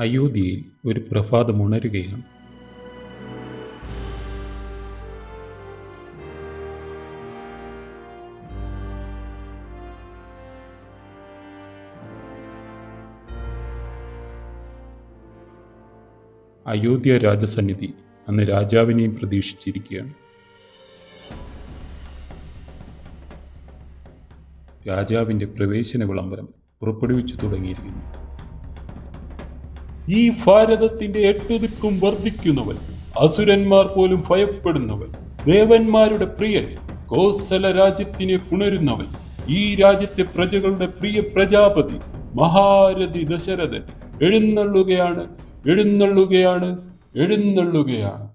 അയോധ്യയിൽ ഒരു പ്രഭാതം ഉണരുകയാണ്. അയോധ്യ രാജസന്നിധി അന്ന് രാജാവിനെയും പ്രതീക്ഷിച്ചിരിക്കുകയാണ്. രാജാവിന്റെ പ്രവേശന വിളംബരം പുറപ്പെടുവിച്ചു തുടങ്ങിയിരിക്കുന്നു. ഈ ഭാരതത്തിന്റെ എട്ടുദിക്കും വർദ്ധിക്കുന്നവൻ അസുരന്മാർ പോലും ഭയപ്പെടുന്നവൻ ദേവന്മാരുടെ പ്രിയൻ കോസല രാജ്യത്തിനെ പുണരുന്നവൻ ഈ രാജ്യത്തെ പ്രജകളുടെ പ്രിയ പ്രജാപതി മഹാരഥി ദശരഥൻ. എഴുന്നള്ളുകയാണ് എഴുന്നള്ളുകയാണ് എഴുന്നള്ളുകയാണ്.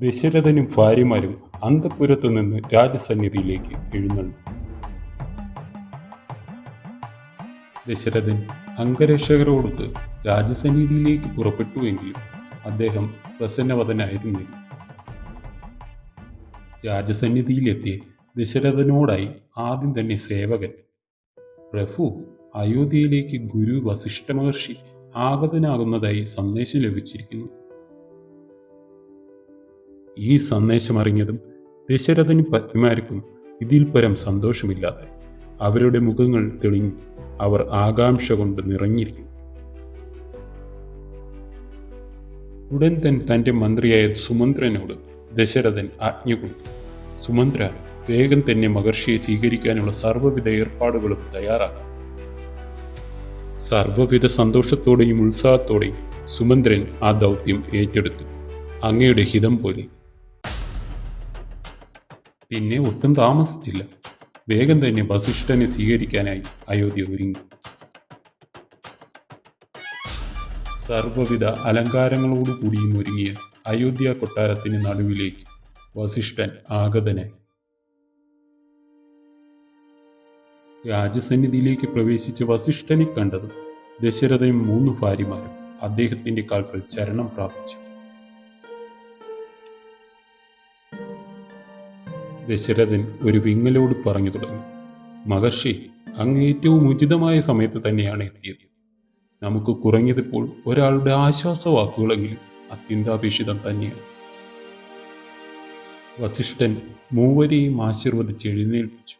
ദശരഥനും ഭാര്യമാരും അന്തപുരത്തു നിന്ന് രാജസന്നിധിയിലേക്ക് എഴുന്നള്ളു. ദശരഥൻ അംഗരക്ഷകരോടൊത്ത് രാജസന്നിധിയിലേക്ക് പുറപ്പെട്ടുവെങ്കിലും അദ്ദേഹം പ്രസന്നവതനായിരുന്നില്ല. രാജസന്നിധിയിലെത്തിയ ദശരഥനോടായി ആദ്യം തന്നെ സേവകൻ പ്രഭു അയോധ്യയിലേക്ക് ഗുരു വസിഷ്ഠ മഹർഷി ആഗതനാകുന്നതായി സന്ദേശം ലഭിച്ചിരിക്കുന്നു. ഈ സന്ദേശം അറിഞ്ഞതും ദശരഥനും പത്നിമാർക്കും ഇതിൽ പരം സന്തോഷമില്ലാതെ അവരുടെ മുഖങ്ങൾ തെളിഞ്ഞു. അവർ ആകാംക്ഷ കൊണ്ട് നിറഞ്ഞിരിക്കുന്നു ഉടൻ തന്നെ തന്റെ മന്ത്രിയായ സുമന്ത്രനോട് ദശരഥൻ ആജ്ഞ കൊടുത്തു. സുമന്ത്ര വേഗം തന്നെ മഹർഷിയെ സ്വീകരിക്കാനുള്ള സർവവിധ ഏർപ്പാടുകളും തയ്യാറാക്കാം. സർവവിധ സന്തോഷത്തോടെയും ഉത്സാഹത്തോടെയും സുമന്ത്രൻ ആ ദൗത്യം ഏറ്റെടുത്തു. അങ്ങയുടെ ഹിതം പോലെ. പിന്നെ ഒട്ടും താമസിച്ചില്ല. വേഗം തന്നെ വസിഷ്ഠനെ സ്വീകരിക്കാനായി അയോധ്യ ഒരുങ്ങി. സർവവിധ അലങ്കാരങ്ങളോടുകൂടിയും ഒരുങ്ങിയ അയോധ്യ കൊട്ടാരത്തിന് നടുവിലേക്ക് വസിഷ്ഠൻ ആഗതനായി. രാജസന്നിധിയിലേക്ക് പ്രവേശിച്ച വസിഷ്ഠനെ കണ്ടത് ദശരഥയും മൂന്ന് ഭാര്യമാരും അദ്ദേഹത്തിന്റെ കാൽക്കൽ ചരണം പ്രാപിച്ചു. ദശരഥൻ ഒരു വിങ്ങലോട് പറഞ്ഞു തുടങ്ങി. മഹർഷി അങ്ങ് ഏറ്റവും ഉചിതമായ സമയത്ത് തന്നെയാണ് എത്തിയത്. നമുക്ക് കുറഞ്ഞതിപ്പോൾ ഒരാളുടെ ആശ്വാസ വാക്കുകളെങ്കിലും അത്യന്താപേക്ഷിതം തന്നെയാണ്. വസിഷ്ഠൻ മൂവരെയും ആശീർവദിച്ച് എഴുന്നേൽപ്പിച്ചു.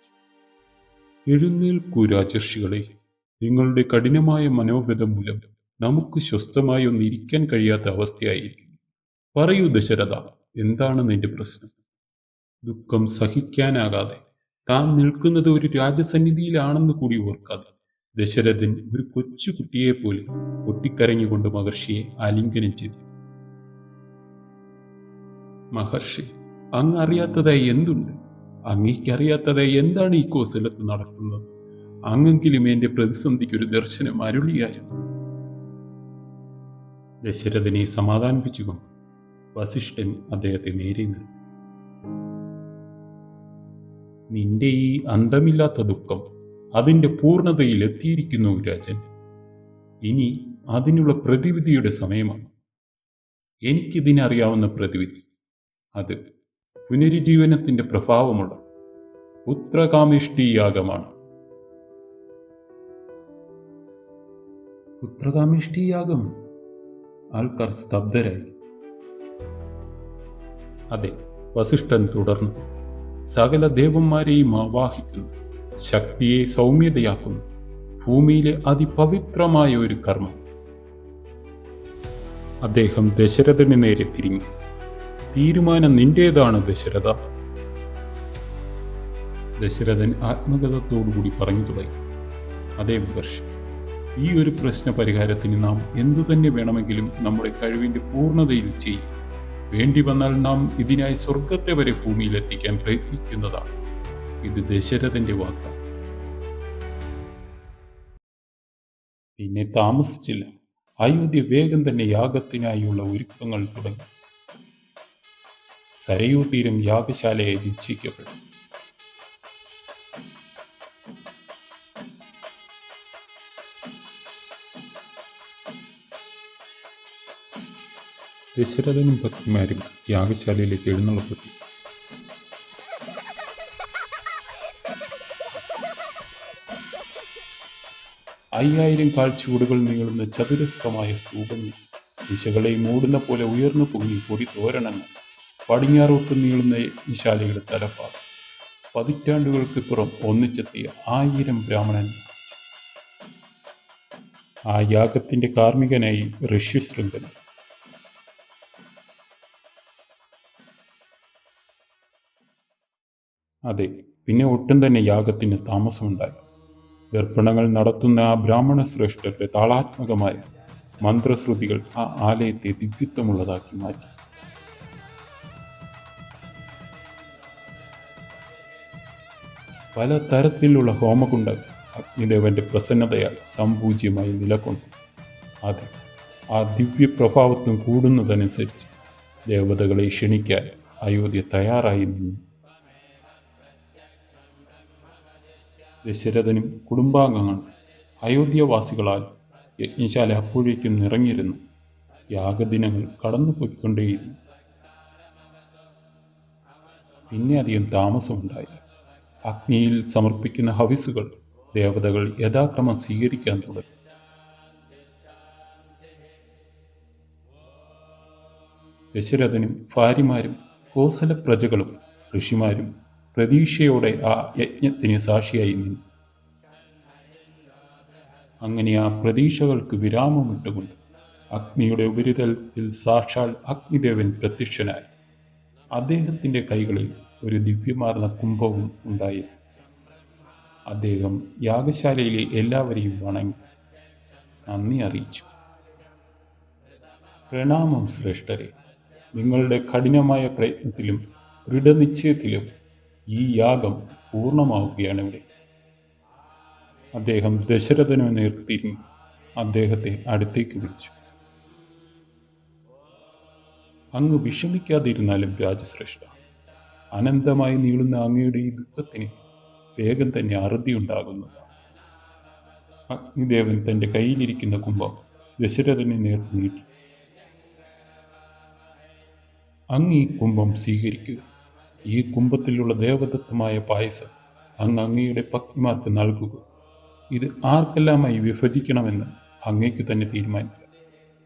എഴുന്നേൽക്കൂ രാജർഷികളെ നിങ്ങളുടെ കഠിനമായ മനോഗതം മൂലം നമുക്ക് സ്വസ്ഥമായി ഒന്ന് ഇരിക്കാൻ കഴിയാത്ത അവസ്ഥയായിരിക്കും. പറയൂ ദശരഥ എന്താണ് നിന്റെ പ്രശ്നം? ദുഃഖം സഹിക്കാനാകാതെ. താൻ നിൽക്കുന്നത് ഒരു രാജസന്നിധിയിലാണെന്ന് കൂടി ഓർക്കാതെ. ദശരഥൻ ഒരു കൊച്ചു കുട്ടിയെ പോലെ പൊട്ടിക്കരഞ്ഞുകൊണ്ട് മഹർഷിയെ ആലിംഗനം ചെയ്തു. മഹർഷി അങ്ങ് അറിയാത്തതായി എന്തുണ്ട്? അങ്ങേക്കറിയാത്തതായി എന്താണ് ഈ കോസലത്ത് നടക്കുന്നത്? അങ്ങെങ്കിലും എന്റെ പ്രതിസന്ധിക്ക് ഒരു ദർശനം അരുളിയായിരുന്നു. ദശരഥനെ സമാധാനിപ്പിച്ചുകൊണ്ട് വസിഷ്ഠൻ അദ്ദേഹത്തെ നേരെ നിന്നു നിന്റെ ഈ അന്തമില്ലാത്ത ദുഃഖം അതിന്റെ പൂർണതയിൽ എത്തിയിരിക്കുന്നു രാജൻ. ഇനി അതിനുള്ള പ്രതിവിധിയുടെ സമയമാണ്. എനിക്കിതിനറിയാവുന്ന പ്രതിവിധി. അത് പുനരുജ്ജീവനത്തിന്റെ പ്രഭാവമുള്ള പുത്രകാമിഷ്ടിയാഗമാണ് പുത്രകാമിഷ്ടിയാഗം ആൾക്കാർ സ്തബ്ധരായി. അതെ വസിഷ്ഠൻ തുടർന്നു. സകല ദേവന്മാരെയും ആവാഹിക്കുന്നു. ശക്തിയെ സൗമ്യതയാക്കുന്നു. ഭൂമിയിലെ അതിപവിത്രമായ ഒരു കർമ്മം. അദ്ദേഹം ദശരഥന് നേരെ തിരിഞ്ഞു. തീരുമാനം നിന്റേതാണ് ദശരഥ. ദശരഥൻ ആത്മഗതത്തോടുകൂടി പറഞ്ഞു തുടങ്ങി. അതേ മഹർഷി ഈ ഒരു പ്രശ്ന പരിഹാരത്തിന് നാം എന്തു തന്നെ വേണമെങ്കിലും നമ്മുടെ കഴിവിന്റെ പൂർണതയിൽ ചെയ്യും. വേണ്ടി വന്നാൽ നാം ഇതിനായി സ്വർഗത്തെ വരെ ഭൂമിയിൽ എത്തിക്കാൻ പ്രയത്നിക്കുന്നതാണ്. ഇത് ദശരഥന്റെ വാക്കാണ്. പിന്നെ താമസിച്ചില്ല. അയോധ്യ വേഗം തന്നെ യാഗത്തിനായുള്ള ഒരുക്കങ്ങൾ തുടങ്ങി. സരയൂ തീരം യാഗശാലയായി നിശ്ചയിക്കപ്പെട്ടു. ദശരഥനും ഭക്തിമാരും യാഗശാലയിലേക്ക് എഴുന്നള്ളപ്പെട്ടു അയ്യായിരം കാൽച്ചുവടുകൾ നീളുന്ന ചതുരസ്ഥമായ സ്തൂപങ്ങൾ ദിശകളെ മൂടുന്ന പോലെ ഉയർന്നു പൊങ്ങി പൊടി തോരണങ്ങൾ പടിഞ്ഞാറോട്ട് നീളുന്ന യജ്ഞശാലയുടെ തലഭാഗം. പതിറ്റാണ്ടുകൾക്കിപ്പുറം ഒന്നിച്ചെത്തിയ ആയിരം ബ്രാഹ്മണൻ. ആ യാഗത്തിന്റെ കാർമ്മികനായി ഋഷ്യശൃംഖല അതെ പിന്നെ ഒട്ടും തന്നെ യാഗത്തിന് താമസമുണ്ടായി. ദർപ്പണങ്ങൾ നടത്തുന്ന ആ ബ്രാഹ്മണ ശ്രേഷ്ഠരുടെ താളാത്മകമായ മന്ത്രശ്രുതികൾ ആ ആലയത്തെ ദിവ്യത്വമുള്ളതാക്കി മാറ്റി. പല തരത്തിലുള്ള ഹോമകുണ്ട അഗ്നിദേവന്റെ പ്രസന്നതയാൽ സംപൂജ്യമായി നിലകൊണ്ടു. അതെ ആ ദിവ്യ പ്രഭാവത്വം കൂടുന്നതനുസരിച്ച് ദേവതകളെ ക്ഷണിക്കാൻ അയോധ്യ തയ്യാറായി നിന്നു. ദശരഥനും കുടുംബാംഗങ്ങൾ അയോധ്യവാസികളാൽ യജ്ഞശാല അപ്പോഴേക്കും നിറഞ്ഞിരുന്നു. യാഗദിനങ്ങൾ കടന്നുപോയിക്കൊണ്ടേയിരുന്നു. പിന്നെ അധികം താമസമുണ്ടായി അഗ്നിയിൽ സമർപ്പിക്കുന്ന ഹവിസുകൾ ദേവതകൾ യഥാക്രമം സ്വീകരിക്കാൻ തുടങ്ങി. ദശരഥനും ഭാര്യമാരും കോസല പ്രജകളും ഋഷിമാരും പ്രതീക്ഷയോടെ ആ യജ്ഞത്തിന് സാക്ഷിയായി നിന്നു. അങ്ങനെ ആ പ്രതീക്ഷകൾക്ക് വിരാമമിട്ടുകൊണ്ട് അഗ്നിയുടെ ഉപരിതലത്തിൽ സാക്ഷാൽ അഗ്നിദേവൻ പ്രത്യക്ഷനായി. അദ്ദേഹത്തിന്റെ കൈകളിൽ ഒരു ദിവ്യമാർന്ന കുംഭവും ഉണ്ടായി. അദ്ദേഹം യാഗശാലയിലെ എല്ലാവരെയും വണങ്ങി. നന്ദി അറിയിച്ചു. പ്രണാമം ശ്രേഷ്ഠരെ നിങ്ങളുടെ കഠിനമായ പ്രയത്നത്തിലും ദൃഢനിശ്ചയത്തിലും ഈ യാഗം പൂർണമാവുകയാണ് ഇവിടെ. അദ്ദേഹം ദശരഥനു നേർത്തിരിഞ്ഞു അദ്ദേഹത്തെ അടുത്തേക്ക് വിളിച്ചു. അങ്ങ് വിഷമിക്കാതിരുന്നാലും രാജശ്രേഷ്ഠ അനന്തമായി നീളുന്ന അങ്ങയുടെ ഈ ദുഃഖത്തിന് വേഗം തന്നെ അറുതിയുണ്ടാകുന്നതാണ് അഗ്നിദേവൻ തന്റെ കയ്യിലിരിക്കുന്ന കുംഭം ദശരഥനെ നേർത്തു നീട്ടി. അങ്ങ് ഈ കുംഭം സ്വീകരിക്കുക. ഈ കുംഭത്തിലുള്ള ദേവദത്തമായ പായസം അങ്ങ് അങ്ങയുടെ പത്നിമാർക്ക് നൽകുക. ഇത് ആർക്കെല്ലാമായി വിഭജിക്കണമെന്ന് അങ്ങേക്ക് തന്നെ തീരുമാനിക്കുക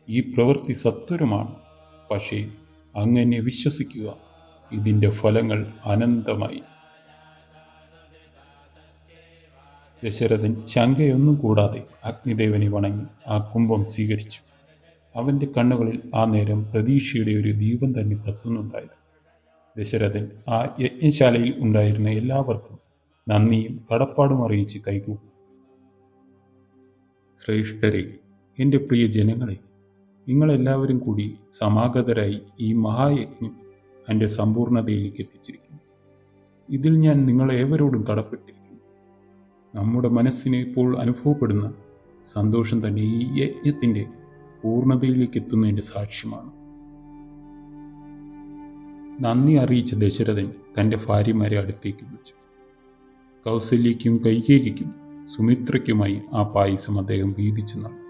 ഈ പ്രവൃത്തി സത്വരമാണ്. പക്ഷേ അങ്ങനെ വിശ്വസിക്കുക ഇതിന്റെ ഫലങ്ങൾ അനന്തമായി. ദശരഥൻ ശങ്കയൊന്നും കൂടാതെ അഗ്നിദേവനെ വണങ്ങി ആ കുംഭം സ്വീകരിച്ചു. അവന്റെ കണ്ണുകളിൽ ആ നേരം പ്രതീക്ഷയുടെ ഒരു ദീപം തന്നെ കത്തുന്നുണ്ടായിരുന്നു. ദശരഥൻ ആ യജ്ഞശാലയിൽ ഉണ്ടായിരുന്ന എല്ലാവർക്കും നന്ദിയും കടപ്പാടും അറിയിച്ച് കൈകൂ ശ്രേഷ്ഠരെ എന്റെ പ്രിയ ജനങ്ങളെ നിങ്ങളെല്ലാവരും കൂടി സമാഗതരായി ഈ മഹായജ്ഞം എന്റെ സമ്പൂർണതയിലേക്ക് എത്തിച്ചിരിക്കുന്നു. ഇതിൽ ഞാൻ നിങ്ങളേവരോടും കടപ്പെട്ടിരിക്കുന്നു. നമ്മുടെ മനസ്സിനെ ഇപ്പോൾ അനുഭവപ്പെടുന്ന സന്തോഷം തന്നെ ഈ യജ്ഞത്തിന്റെ പൂർണതയിലേക്ക് എത്തുന്നതിന്റെ സാക്ഷ്യമാണ്. നന്ദി അറിയിച്ച ദശരഥൻ തന്റെ ഭാര്യമാരെ അടുത്തേക്ക് വിളിച്ചു. കൗസല്യയ്ക്കും കൈകേകിക്കും സുമിത്രയ്ക്കുമായി ആ പായസം അദ്ദേഹം വീതിച്ചു നൽകി.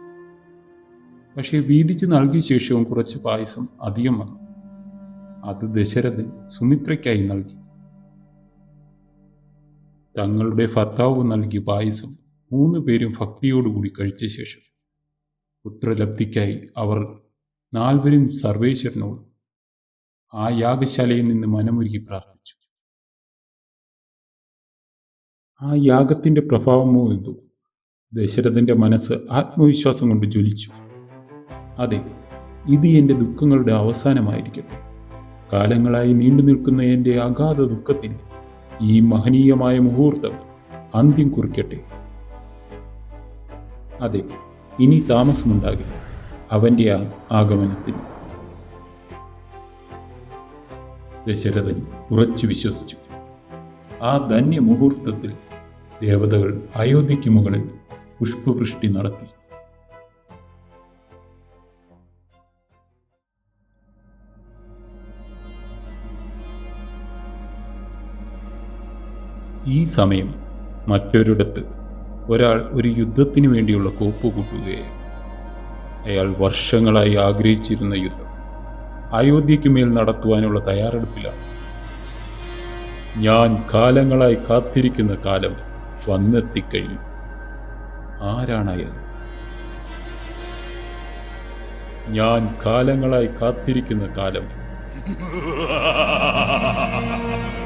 പക്ഷേ വീതിച്ചു നൽകിയ ശേഷവും കുറച്ച് പായസം അധികം വന്നു. അത് ദശരഥൻ സുമിത്രയ്ക്കായി നൽകി. തങ്ങളുടെ ഭർത്താവ് നൽകിയ പായസം മൂന്ന് പേരും ഭക്തിയോടുകൂടി കഴിച്ച ശേഷം പുത്രലബ്ധിക്കായി അവർ നാൽവരും സർവേശ്വരനോട് ആ യാഗശാലയിൽ നിന്ന് മനമൊരുക്കി പ്രാർത്ഥിച്ചു. ആ യാഗത്തിന്റെ പ്രഭാവമോ എന്തോ? ദശരഥന്റെ മനസ്സ് ആത്മവിശ്വാസം കൊണ്ട് ജ്വലിച്ചു. അതെ ഇത് എന്റെ ദുഃഖങ്ങളുടെ അവസാനമായിരിക്കട്ടെ. കാലങ്ങളായി നീണ്ടു നിൽക്കുന്ന എന്റെ അഗാധ ദുഃഖത്തിന് ഈ മഹനീയമായ മുഹൂർത്തം അന്ത്യം കുറിക്കട്ടെ. അതെ ഇനി താമസമുണ്ടാകില്ല. അവന്റെ ആ ആഗമനത്തിന്. ദശരഥൻ ഉറച്ചു വിശ്വസിച്ചു. ആ ധന്യ മുഹൂർത്തത്തിൽ ദേവതകൾ അയോധ്യയ്ക്ക് മുകളിൽ പുഷ്പവൃഷ്ടി നടത്തി. ഈ സമയം മറ്റൊരിടത്ത് ഒരാൾ ഒരു യുദ്ധത്തിനു വേണ്ടിയുള്ള കോപ്പ് കൂട്ടുകയായി അയാൾ വർഷങ്ങളായി ആഗ്രഹിച്ചിരുന്ന യുദ്ധം. അയോധ്യയ്ക്കുമേൽ നടത്തുവാനുള്ള തയ്യാറെടുപ്പിലാണ് ഞാൻ കാലങ്ങളായി കാത്തിരിക്കുന്ന കാലം വന്നെത്തിക്കഴിഞ്ഞു. ആരാണയത്? ഞാൻ കാലങ്ങളായി കാത്തിരിക്കുന്ന കാലം.